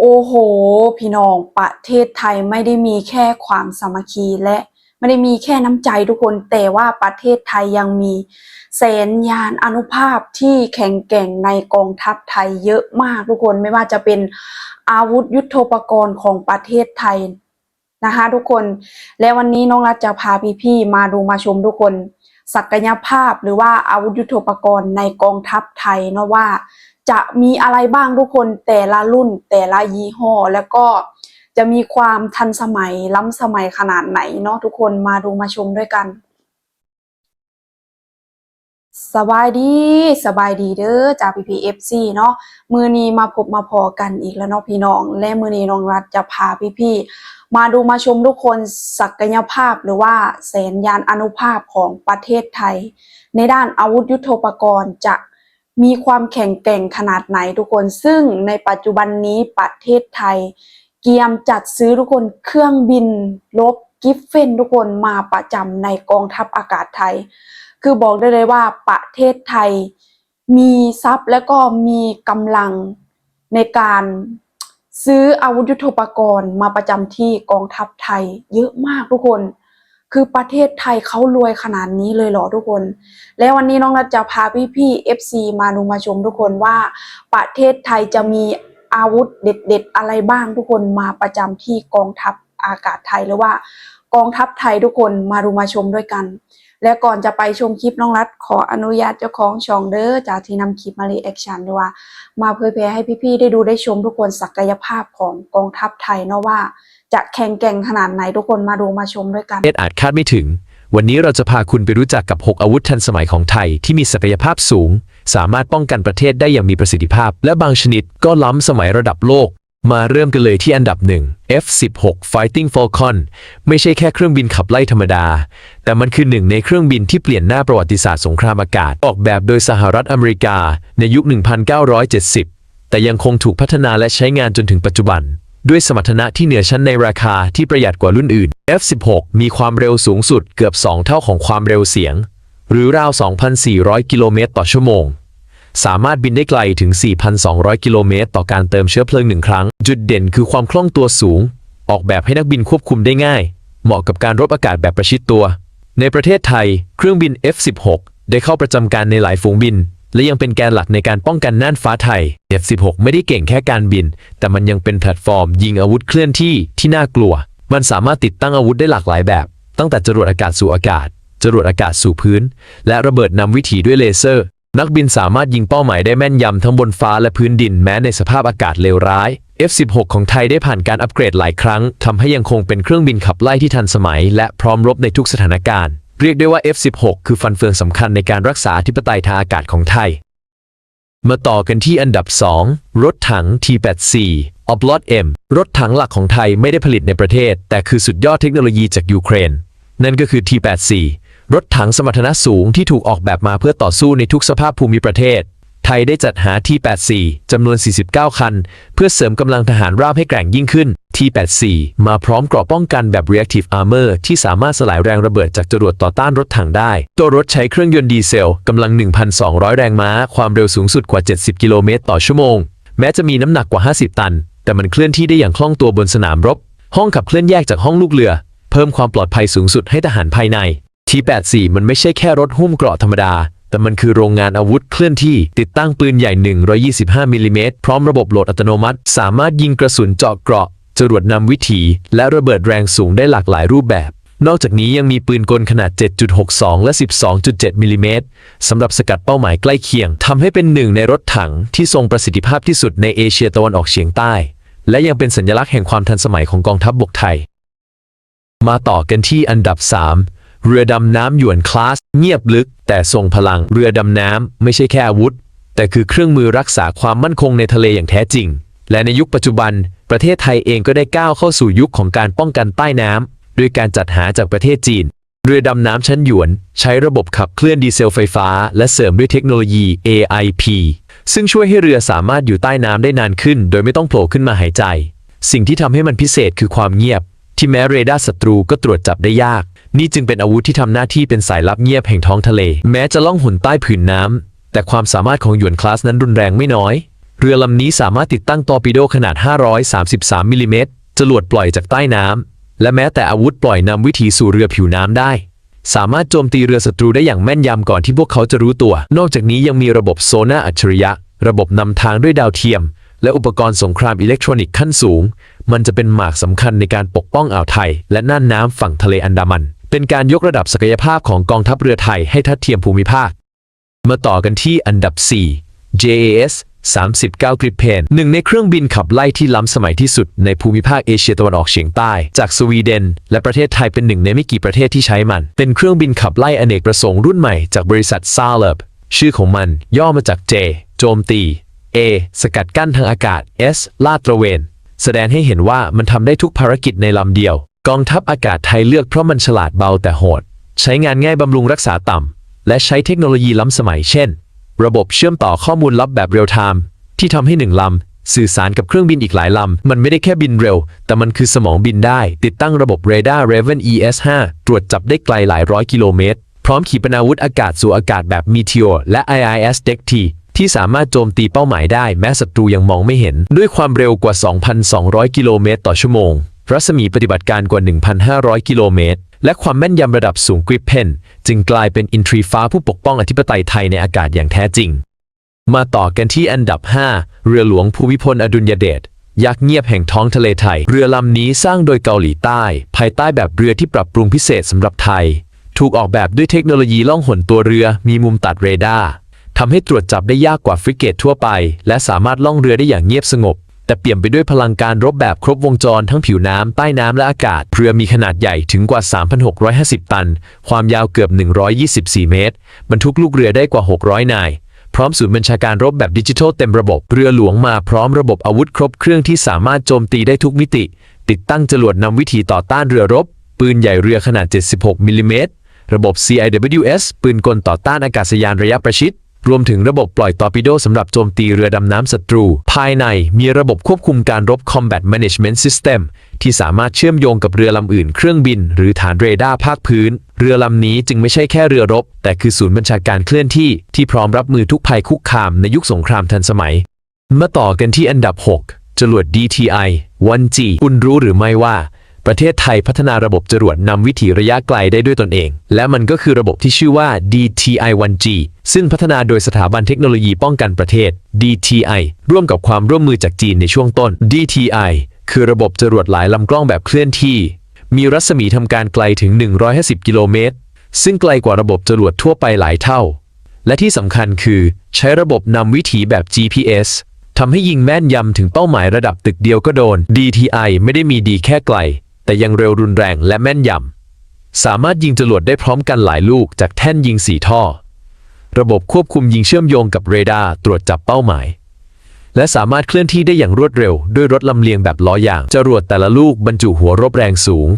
โอ้โห พี่น้องประเทศไทยไม่ได้มีแค่ความสามัคคีและไม่ได้มีแค่น้ำใจทุกคน แต่ว่าประเทศไทยยังมีแสนยานอนุภาพที่แข็งแกร่งในกองทัพไทยเยอะมากทุกคนไม่ว่าจะเป็นอาวุธยุทโธปกรณ์ของประเทศไทยนะคะทุกคนและวันนี้น้องรัฐจะพาพี่ๆมาดูมาชมทุกคน ศักยภาพหรือว่าอาวุธยุทโธปกรณ์ในกองทัพไทยเนาะว่า จะมีอะไรบ้างทุกคนแต่ละรุ่นแต่ละยี่ห้อ แล้วก็จะมีความทันสมัยล้ำสมัยขนาดไหนเนาะทุกคนมาดูมาชมด้วยกัน สบายดีสบายดีเด้อจาก PPFC เอฟซีเนาะมือนี้มาพบมาพอกันอีกแล้วเนาะพี่น้อง และมือนี้น้องรัฐจะพาพี่ๆมาดูมาชมทุกคนศักยภาพหรือว่าแสนยานอนุภาพของประเทศไทย ในด้านอาวุธยุทโธปกรณ์จะ มีความแข็งแกร่งขนาดไหนทุกคน ซึ่งในปัจจุบันนี้ประเทศไทย เกียมจัดซื้อทุกคนเครื่องบินลบกิฟเฟนทุกคนมาประจำในกองทัพอากาศไทย คือบอกได้เลยว่าประเทศไทยมีทรัพย์และก็มีกำลังในการซื้ออาวุธยุทโธปกรณ์มาประจำที่กองทัพไทยเยอะมากทุกคน คือประเทศไทยเขารวยขนาดนี้เลยเหรอทุกคน และวันนี้น้องนัทจะพาพี่ๆ FC มาดูมาชมทุกคนว่าประเทศไทยจะมีอาวุธเด็ด ๆ อะไรบ้างทุกคนมาประจำที่กองทัพอากาศไทยหรือว่ากองทัพไทยทุกคนมาดูมาชมด้วยกัน และก่อนจะไปชมคลิปน้องรัฐขออนุญาตเจ้าของช่องเด้อจากที่นำคลิปมารีแอคชั่นด้วยว่า มาเผยแพร่ให้พี่ๆได้ดูได้ชมทุกคนศักยภาพของกองทัพไทยเนาะว่า จะแข็งแกร่งขนาดไหนทุกคนมาดูมาชมด้วยกันประเทศอาจคาดไม่ถึง วันนี้เราจะพาคุณไปรู้จักกับ 6 อาวุธทันสมัยของไทยที่มีศักยภาพสูง สามารถป้องกันประเทศได้อย่างมีประสิทธิภาพ และบางชนิดก็ล้ำสมัยระดับโลก มาเริ่มกันเลยที่อันดับหนึ่ง F-16 Fighting Falcon ไม่ใช่แค่เครื่องบินขับไล่ธรรมดา แต่มันคือหนึ่งในเครื่องบินที่เปลี่ยนหน้าประวัติศาสตร์สงครามอากาศ ออกแบบโดยสหรัฐอเมริกาในยุค 1970 แต่ยังคงถูกพัฒนาและใช้งานจนถึงปัจจุบัน ด้วยสมรรถนะที่เหนือชั้นในราคาที่ประหยัดกว่ารุ่นอื่น F16 มีความเร็วสูงสุดเกือบ 2 เท่าของความเร็วเสียง หรือราว 2,400 กิโลเมตรต่อชั่วโมง สามารถบินได้ไกลถึง 4,200 กิโลเมตรต่อการเติมเชื้อเพลิงหนึ่งครั้ง จุดเด่นคือความคล่องตัวสูง ออกแบบให้นักบินควบคุมได้ง่าย เหมาะกับการรบอากาศแบบประชิดตัว ในประเทศไทย เครื่องบิน F16 ได้เข้าประจำการในหลายฝูงบิน และยังเป็นแกนหลักในการป้องกันน่านฟ้าไทย F16 ไม่ได้เก่งแค่การบิน แต่มันยังเป็นแพลตฟอร์ม ยิงอาวุธเคลื่อนที่ที่น่ากลัว มันสามารถติดตั้งอาวุธได้หลากหลายแบบ ตั้งแต่จรวดอากาศสู่อากาศ จรวดอากาศสู่พื้น และระเบิดนำวิถีด้วยเลเซอร์ นักบินสามารถยิงเป้าหมายได้แม่นยำทั้งบนฟ้าและพื้นดินแม้ในสภาพอากาศเลวร้าย F16 ของไทยได้ผ่านการอัปเกรดหลายครั้งทำให้ยังคงเป็นเครื่องบินขับไล่ที่ทันสมัย และพร้อมรบในทุกสถานการณ์ เรียกได้ว่า F16 คือฟันเฟืองสำคัญในการรักษาอธิปไตยทางอากาศของไทย มาต่อกันที่อันดับ 2 รถถัง T84 อ b l o t M รถถังหลักของไทยไม่ได้ผลิตในประเทศ แต่คือสุดยอดเทคโนโลยีจากยูเครน นั่นก็คือ T84 รถถังสมรรถนะสูงที่ถูกออกแบบมาเพื่อต่อสู้ในทุกสภาพภูมิประเทศ ไทยได้จัดหา T84 จำนวน 49 คัน เพื่อเสริมกำลังทหารราบให้แกร่งยิ่งขึ้น T84 มาพร้อมเกราะป้องกันแบบ Reactive Armor ที่สามารถสลายแรงระเบิดจากจรวดต่อต้านรถถังได้ ตัวรถใช้เครื่องยนต์ดีเซลกำลัง 1,200 แรงม้า ความเร็วสูงสุดกว่า 70 กิโลเมตรต่อชั่วโมง แม้จะมีน้ำหนักกว่า 50 ตัน แต่มันเคลื่อนที่ได้อย่างคล่องตัวบนสนามรบ ห้องขับเคลื่อนแยกจากห้องลูกเรือ เพิ่มความปลอดภัยสูงสุดให้ทหารภายใน T84 มันไม่ใช่แค่รถหุ้มเกราะธรรมดาแต่มันคือโรงงานอาวุธเคลื่อนที่ ติดตั้งปืนใหญ่ 125 มิลลิเมตรพร้อมระบบโหลดอัตโนมัติ สามารถยิงกระสุนเจาะเกราะ จรวดนำวิถี และระเบิดแรงสูงได้หลากหลายรูปแบบ นอกจากนี้ยังมีปืนกลขนาด 7.62 และ 12.7 มิลลิเมตรสำหรับสกัดเป้าหมายใกล้เคียงทำให้เป็นหนึ่งในรถถังที่ทรงประสิทธิภาพที่สุดในเอเชียตะวันออกเฉียงใต้ และยังเป็นสัญลักษณ์แห่งความทันสมัยของกองทัพบบกไทย มาต่อกันที่อันดับ 3เรือดำน้ำหยวนคลาส เงียบลึก แต่ทรงพลังเรือดำน้ำไม่ใช่แค่อาวุธ แต่คือเครื่องมือรักษาความมั่นคงในทะเลอย่างแท้จริง และในยุคปัจจุบัน ประเทศไทยเองก็ได้ก้าวเข้าสู่ยุคของการป้องกันใต้น้ำด้วยการจัดหาจากประเทศจีน เรือดำน้ำชั้นหยวน ใช้ระบบขับเคลื่อนดีเซลไฟฟ้า และเสริมด้วยเทคโนโลยี AIP ซึ่งช่วยให้เรือสามารถอยู่ใต้น้ำได้นานขึ้น โดยไม่ต้องโผล่ขึ้นมาหายใจ สิ่งที่ทำให้มันพิเศษคือความเงียบ ที่แม้เรดาร์ศัตรูก็ตรวจจับได้ยาก นี่จึงเป็นอาวุธที่ทำหน้าที่เป็นสายลับเงียบแห่งท้องทะเล แม้จะล่องหนใต้ผืนน้ำแต่ความสามารถของหยวนคลาสนั้นรุนแรงไม่น้อย เรือลำนี้สามารถติดตั้งตอร์ปิโดขนาด 533มิลลิเมตรจรวดปล่อยจากใต้น้ำ และแม้แต่อาวุธปล่อยนำวิถีสู่เรือผิวน้ำได้ สามารถโจมตีเรือศัตรูได้อย่างแม่นยำก่อนที่พวกเขาจะรู้ตัว นอกจากนี้ยังมีระบบโซน่าอัจฉริยะ ระบบนำทางด้วยดาวเทียม และอุปกรณ์สงครามอิเล็กทรอนิกส์ขั้นสูง มันจะเป็นหมากสำคัญในการปกป้องอ่าวไทย และน่านน้ำฝั่งทะเลอันดามัน เป็นการยกระดับศักยภาพของกองทัพเรือไทยให้ทัดเทียมภูมิภาค มาต่อกันที่อันดับ 4 JAS 39 Gripen หนึ่งในเครื่องบินขับไล่ที่ล้ำสมัยที่สุดในภูมิภาคเอเชียตะวันออกเฉียงใต้ จากสวีเดน และประเทศไทยเป็นหนึ่งในไม่กี่ประเทศที่ใช้มัน เป็นเครื่องบินขับไล่อเนกประสงค์รุ่นใหม่จากบริษัท s a l e b ชื่อของมันย่อมาจาก J โจมตี A สกัดกั้นทางอากาศ S ลาดตระเวน แสดงให้เห็นว่ามันทำได้ทุกภารกิจในลำเดียว กองทัพอากาศไทยเลือกเพราะมันฉลาดเบาแต่โหด ใช้งานง่ายบำรุงรักษาต่ำและใช้เทคโนโลยีล้ำสมัยเช่น ระบบเชื่อมต่อข้อมูลลับแบบเรียลไทม์ที่ทำให้หนึ่งลำสื่อสารกับเครื่องบินอีกหลายลำ มันไม่ได้แค่บินเร็ว แต่มันคือสมองบินได้ ติดตั้งระบบเรดาร์ Raven ES5 ตรวจจับได้ไกลหลายร้อยกิโลเมตร พร้อมขีปนาวุธอากาศสู่อากาศแบบ Meteor และ IIS DECT ที่สามารถโจมตีเป้าหมายได้แม้ศัตรูยังมองไม่เห็น ด้วยความเร็วกว่า 2,200 กิโลเมตรต่อชั่วโมง รัศมีปฏิบัติการกว่า 1,500 กิโลเมตร และความแม่นยำระดับสูงกริปเพนจึงกลายเป็นอินทรีฟ้าผู้ปกป้องอธิปไตยไทยในอากาศอย่างแท้จริง มาต่อกันที่อันดับ 5 เรือหลวงภูมิพลอดุลยเดชยักษ์เงียบแห่งท้องทะเลไทย เรือลำนี้สร้างโดยเกาหลีใต้ ภายใต้แบบเรือที่ปรับปรุงพิเศษสำหรับไทย ถูกออกแบบด้วยเทคโนโลยีล่องหนตัวเรือมีมุมตัดเรดาร์ทำให้ตรวจจับได้ยากกว่าฟริเกตทั่วไป และสามารถล่องเรือได้อย่างเงียบสงบ แต่เปี่ยมไปด้วยพลังการรบแบบครบวงจรทั้งผิวน้ำใต้น้ำและอากาศ เรือมีขนาดใหญ่ถึงกว่า 3,650 ตัน ความยาวเกือบ 124 เมตร บรรทุกลูกเรือได้กว่า 600 นาย พร้อมศูนย์บัญชาการรบแบบดิจิทัลเต็มระบบ เรือหลวงมาพร้อมระบบอาวุธครบเครื่องที่สามารถโจมตีได้ทุกมิติ ติดตั้งจรวดนำวิถีต่อต้านเรือรบ ปืนใหญ่เรือขนาด 76มิลลิเมตร ระบบ CIWS ปืนกลต่อต้านอากาศยานระยะประชิด รวมถึงระบบปล่อยตอร์ปิโดสำหรับโจมตีเรือดำน้ำศัตรู ภายในมีระบบควบคุมการรบ Combat Management System ที่สามารถเชื่อมโยงกับเรือลำอื่น เครื่องบิน หรือฐานเรดาร์ภาคพื้น เรือลำนี้จึงไม่ใช่แค่เรือรบ แต่คือศูนย์บัญชาการเคลื่อนที่ ที่พร้อมรับมือทุกภัยคุกคามในยุคสงครามทันสมัย มาต่อกันที่อันดับ 6จรวด DTI 1G คุณรู้หรือไม่ว่า ประเทศไทยพัฒนาระบบจรวดนำวิถีระยะไกลได้ด้วยตนเอง และมันก็คือระบบที่ชื่อว่า DTI-1G ซึ่งพัฒนาโดยสถาบันเทคโนโลยีป้องกันประเทศ DTI ร่วมกับความร่วมมือจากจีนในช่วงต้น DTI คือระบบจรวดหลายลำกล้องแบบเคลื่อนที่ มีรัศมีทำการไกลถึง 150 กิโลเมตร ซึ่งไกลกว่าระบบจรวดทั่วไปหลายเท่า และที่สำคัญคือใช้ระบบนำวิถีแบบ GPS ทำให้ยิงแม่นยำถึงเป้าหมายระดับตึกเดียวก็โดน DTI ไม่ได้มีดีแค่ไกล แต่ยังเร็วรุนแรงและแม่นยำ สามารถยิงจรวดได้พร้อมกันหลายลูกจากแท่นยิงสี่ท่อ ระบบควบคุมยิงเชื่อมโยงกับเรดาร์ตรวจจับเป้าหมาย และสามารถเคลื่อนที่ได้อย่างรวดเร็ว ด้วยรถลำเลียงแบบล้อยาง จรวดแต่ละลูกบรรจุหัวรบแรงสูง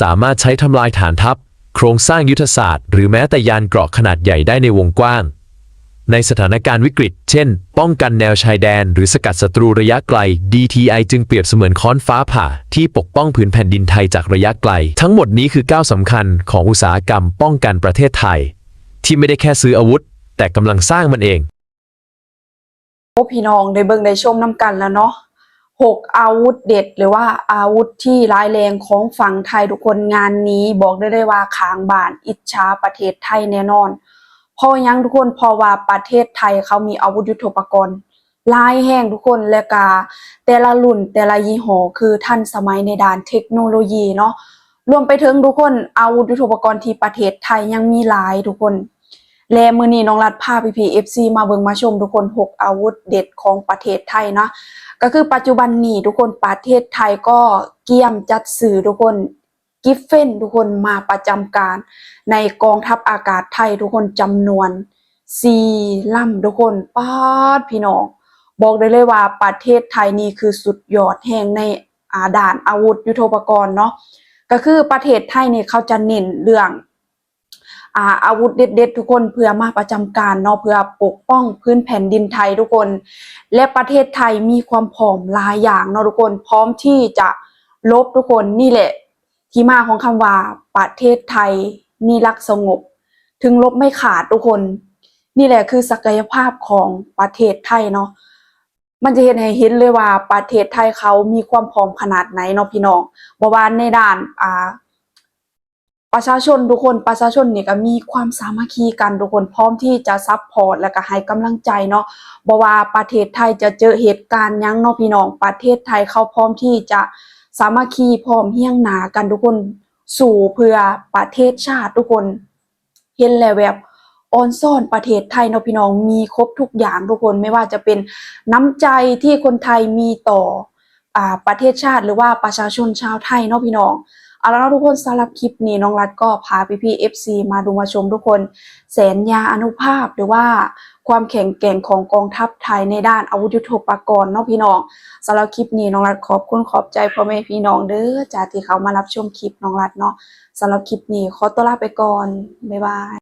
สามารถใช้ทำลายฐานทัพ โครงสร้างยุทธศาสตร์ หรือแม้แต่ยานเกราะขนาดใหญ่ได้ในวงกว้าง ในสถานการณ์วิกฤต เช่น ป้องกันแนวชายแดน หรือสกัดศัตรูระยะไกล DTI จึงเปรียบเสมือนค้อนฟ้าผ่า ที่ปกป้องผืนแผ่นดินไทยจากระยะไกล ทั้งหมดนี้คือก้าวสำคัญของอุตสาหกรรมป้องกันประเทศไทย ที่ไม่ได้แค่ซื้ออาวุธ แต่กำลังสร้างมันเองโอ้พี่น้องได้เบิ่งได้ชมน้ำกันแล้วเนาะหกอาวุธเด็ดหรือว่าอาวุธที่ร้ายแรงของฝั่งไทยทุกคนงานนี้ บอกได้เลยว่าขางบานอิจฉาประเทศไทยแน่นอน พราะหยังทุกคนพราะว่าประเทศไทยเขามีอาวุธยุทโธปกรณ์หลายแห่งทุกคนและกาแต่ละรุ่นแต่ละยี่ห้อคือทันสมัยในด้านเทคโนโลยีเนาะรวมไปถึงทุกคนอาวุธยุทโธปกรณ์ที่ประเทศไทยยังมีหลายทุกคน และมือนี้น้องรัดพาพีพีเอฟซีมาเบิงมาชมทุกคน 6 อาวุธเด็ดของประเทศไทยนะก็คือปัจจุบันนี้ทุกคนประเทศไทยก็เกี่ยมจัดสื่อทุกคน กิฟเฟนทุกคนมาประจำการในกองทัพอากาศไทยทุกคนจำนวน4ลำทุกคนป้าดพี่น้อง บอกได้เลยว่าประเทศไทยนี่คือสุดยอดแห่งในอาด่านอาวุธยุทโธปกรณ์เนาะก็คือประเทศไทยนี่เขาจะเน้นเรื่องอาอาวุธเด็ดๆทุกคนเพื่อมาประจำการเนาะเพื่อปกป้องพื้นแผ่นดินไทยทุกคน และประเทศไทยมีความพร้อมหลายอย่างเนาะทุกคนพร้อมที่จะลบทุกคนนี่แหละ ที่มาของคำว่าประเทศไทยนี่รักสงบ ถึงลบไม่ขาดทุกคน นี่แหละคือศักยภาพของประเทศไทยเนาะมันจะเห็นให้เห็นเลยว่าประเทศไทยเขามีความพร้อมขนาดไหนเนาะพี่น้องบว่าในด้านอ่าประชาชนทุกคนประชาชนนี่ก็มีความสามัคคีกันทุกคนพร้อมที่จะซัพพอร์ตและก็ให้กำลังใจเนาะบ่ว่าประเทศไทยจะเจอเหตุการณ์ยังเนาะพี่น้องประเทศไทยเขาพร้อมที่จะ สามัคคีพร้อมเฮียงหนากันทุกคน สู่เพื่อประเทศชาติทุกคน เห็นแล้วแบบออนซ่อนประเทศไทยเนาะพี่น้องมีครบทุกอย่างทุกคนไม่ว่าจะเป็นน้ำใจที่คนไทยมีต่ออประเทศชาติหรือว่าประชาชนชาวไทยเนาะพี่น้อง เอาละนะทุกคนสำหรับคลิปนี้น้องรัดก็พาพี่พี่ๆ FC มาดูมาชมทุกคนแสนยาอนุภาพหรือว่าความแข็งแกร่งของกองทัพไทยในด้านอาวุธยุทโธปกรณ์เนาะพี่น้องสำหรับคลิปนี้น้องรัดขอบคุณขอบใจพ่อแม่พี่น้องเด้อจากที่เขามารับชมคลิปน้องรัดเนาะสำหรับคลิปนี้ขอตัวลาไปก่อนบ๊ายบาย